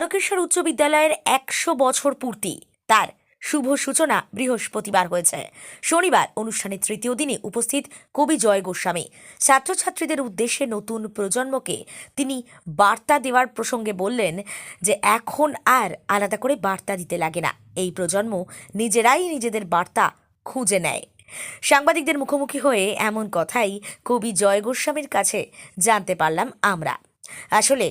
তারকেশ্বর উচ্চ বিদ্যালয়ের একশো বছর পূর্তি। তার শুভ সূচনা বৃহস্পতিবার হয়েছে। শনিবার অনুষ্ঠানের তৃতীয় দিনে উপস্থিত কবি জয় গোস্বামী। ছাত্রছাত্রীদের উদ্দেশ্যে নতুন প্রজন্মকে তিনি বার্তা দেওয়ার প্রসঙ্গে বললেন যে, এখন আর আলাদা করে বার্তা দিতে লাগে না। এই প্রজন্ম নিজেরাই নিজেদের বার্তা খুঁজে নেয়। সাংবাদিকদের মুখোমুখি হয়ে এমন কথাই কবি জয় গোস্বামীর কাছে জানতে পারলাম আমরা। আসলে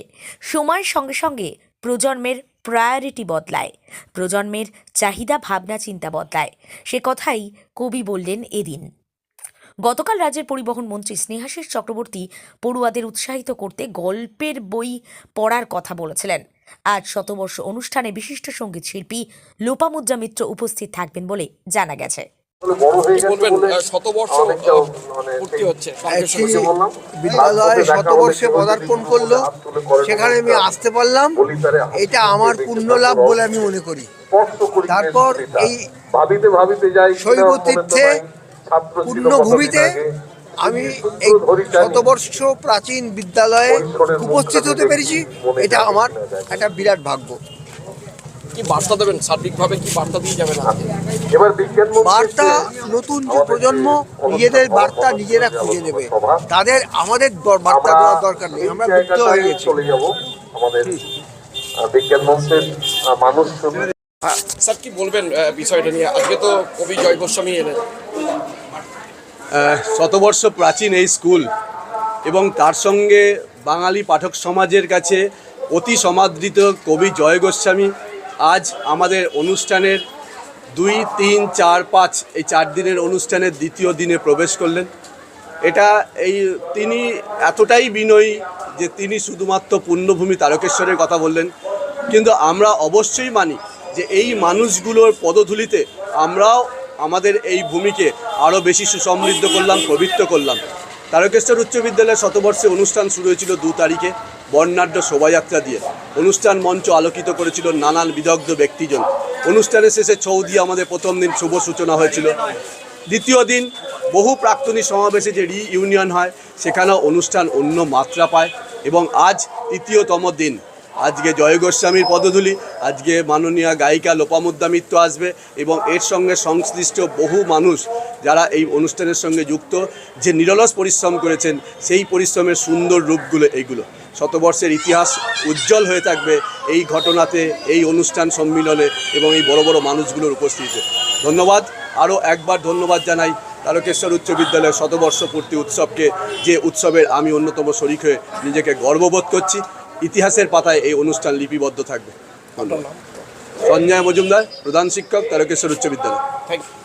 সময়ের সঙ্গে সঙ্গে প্রজন্মের প্রায়োরিটি বদলায়, প্রজন্মের চাহিদা ভাবনা চিন্তা বদলায়। সে কথাই কবি বললেন এদিন। গতকাল রাজ্যের পরিবহন মন্ত্রী স্নেহাশিস চক্রবর্তী পড়ুয়াদের উৎসাহিত করতে গল্পের বই পড়ার কথা বলেছিলেন। আজ শতবর্ষ অনুষ্ঠানে বিশিষ্ট সংগীত শিল্পী লোপামুদ্রা মিত্র উপস্থিত থাকবেন বলে জানা গেছে। বলবেন শতবর্ষ মানে পূর্তি হচ্ছে বিদ্যালয় শতবর্ষে পদার্পণ করল সেখানে আমি আসতে পারলাম। এটা আমার পুণ্য লাভ বলে। আমি মনে করি। তারপর এই ভাবিতে ভাবিতে যাই শৈব তীর্থে পুণ্যভূমিতে আমি এই শতবর্ষ প্রাচীন বিদ্যালয়ে উপস্থিত হতে পেরেছি এটা আমার একটা বিরাট ভাগ্য। কি বার্তা দেবেন? সার্বিকভাবে কি বার্তা দিয়ে যাবেন এবার বিজ্ঞান বার্তা নতুন যে প্রজন্ম নিজেদের বার্তা নিজেরা খুঁজে নেবে। তাদের আমাদের বার্তা দেওয়ার দরকার নেই। আমরা এই হয়ে গেছি। চলে যাব। আমাদের বিজ্ঞান মঞ্চের মানুষ হ্যাঁ। স্যার কি বলবেন বিষয়টা নিয়ে? আজকে তো কবি জয় গোস্বামী এলেন। আহ, শতবর্ষ প্রাচীন এই স্কুল এবং তার সঙ্গে বাঙালি পাঠক সমাজের কাছে অতি সমাদৃত কবি জয় গোস্বামী। আজ আমাদের অনুষ্ঠানের দুই, তিন, চার, পাঁচ, এই চার দিনের অনুষ্ঠানের দ্বিতীয় দিনে প্রবেশ করলেন। এটা এই তিনি এতটাই বিনয়ী যে তিনি শুধুমাত্র পুণ্যভূমি তারকেশ্বরের কথা বললেন। কিন্তু আমরা অবশ্যই মানি যে এই মানুষগুলোর পদধূলিতে আমরাও আমাদের এই ভূমিকে আরও বেশি সুসমৃদ্ধ করলাম পবিত্র করলাম। তারকেশ্বর উচ্চ বিদ্যালয়ের শতবর্ষে অনুষ্ঠান শুরু হয়েছিল দু তারিখে। বর্ণাঢ্য শোভাযাত্রা দিয়ে অনুষ্ঠান মঞ্চ আলোকিত করেছিল নানান বিদগ্ধ ব্যক্তিজন। অনুষ্ঠানের শেষে দিয়ে আমাদের প্রথম দিন শুভ সূচনা হয়েছিল। দ্বিতীয় দিন বহু প্রাক্তনী সমাবেশে যে রি ইউনিয়ন হয়, সেখানেও অনুষ্ঠান অন্য মাত্রা পায় এবং আজ তৃতীয়তম দিন। আজকে জয় গোস্বামীর পদধূলি, আজকে মাননীয় গায়িকা লোপামুদ্রা মিত্র আসবে এবং এর সঙ্গে সংশ্লিষ্ট বহু মানুষ যারা এই অনুষ্ঠানের সঙ্গে যুক্ত, যে নিরলস পরিশ্রম করেছেন, সেই পরিশ্রমের সুন্দর রূপগুলো এইগুলো। শতবর্ষের ইতিহাস উজ্জ্বল হয়ে থাকবে এই ঘটনাতে, এই অনুষ্ঠান সম্মিলনে এবং এই বড় বড় মানুষগুলোর উপস্থিতিতে। ধন্যবাদ। আরও একবার ধন্যবাদ জানাই তারকেশ্বর উচ্চ বিদ্যালয়ের শতবর্ষ পূর্তি উৎসবকে, যে উৎসবের আমি অন্যতম শরিক হয়ে নিজেকে গর্ববোধ করছি। ইতিহাসের পাতায় এই অনুষ্ঠান লিপিবদ্ধ থাকবে। ধন্যবাদ। সঞ্জয় মজুমদার, প্রধান শিক্ষক, তারকেশ্বর উচ্চ বিদ্যালয়। Thank you